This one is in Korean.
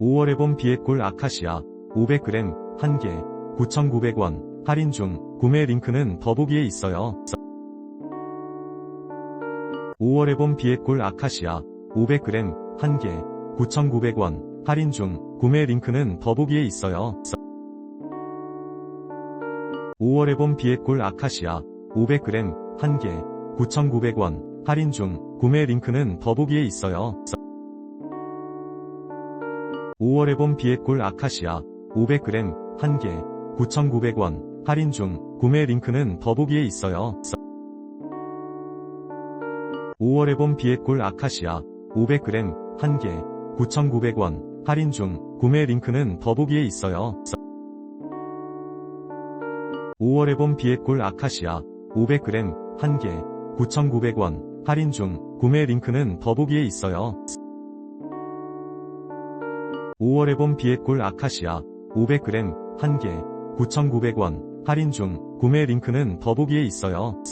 5월에 봄 비엣골 아카시아 500g 1개 9,900원 할인 중 구매 링크는 더보기에 있어요. 5월에 봄 비엣골 아카시아 500g 1개 9,900원 할인 중 구매 링크는 더보기에 있어요. 5월에 봄 비엣골 아카시아 500g 1개 9,900원 할인 중 구매 링크는 더보기에 있어요. 5월에 봄 비엣골 아카시아 500g 1개 9,900원 할인 중 구매 링크는 더보기에 있어요. 5월에 봄 비엣골 아카시아 500g 1개 9,900원 할인 중 구매 링크는 더보기에 있어요. 5월에 봄 비엣골 아카시아 500g 1개 9,900원 할인 중 구매 링크는 더보기에 있어요. 5월에 봄 비엣골 아카시아 500g 1개 9,900원 할인 중 구매 링크는 더보기에 있어요.